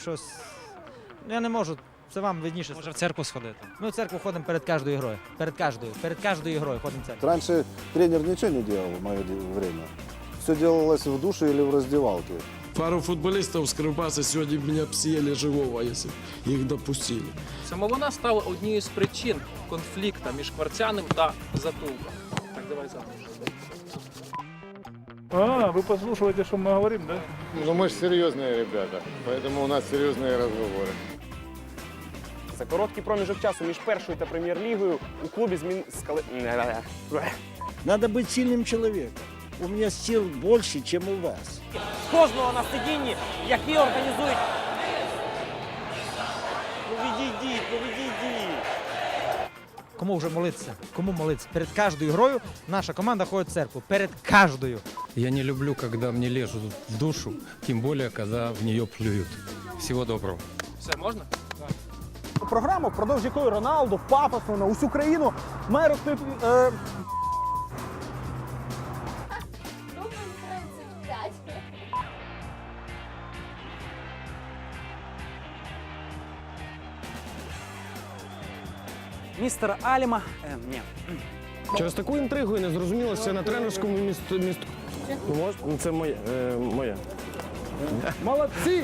щось. Ну, я не можу. Це вам видніше. Може в церкву сходити? Ми в церкву ходимо перед кожною грою. Перед кожною. Перед кожною грою ходимо в церкву. Раньше тренер ничего не делал в мое время. Все делалось в душе или в раздевалке. Пару футболистов с Кривбаса меня б съели живого, если их допустили. Саме вона стала однією з причин конфлікту між Кварцяним та Затулком. Так, давай завтра. А, вы подслушиваете, что мы говорим, да? Ну мы же серьезные ребята, поэтому у нас серьезные разговоры. За короткий проміжок часу між першою та прем'єр-лігою у клубі змін скали. Надо быть сильным человеком. У меня сил больше, чем у вас. Кожного на сидінні, які організують. Ну відійдіть, ну відійдіть. Кому вже молитися? Кому молитися? Перед кожною грою наша команда ходить в церкву. Перед кожною. Я не люблю, коли мені лежуть в душу, тим більше, коли в нее плюють. Всього доброго. Все, можна? Програму впродовж якої Роналду пафосно на усю країну має розповісти. Е, містера Аліма. Е, ні. Через таку інтригу і не зрозумілося на тренерському місту. місту. Ну, мож- ну, Це моє. Е, моє. Молодці!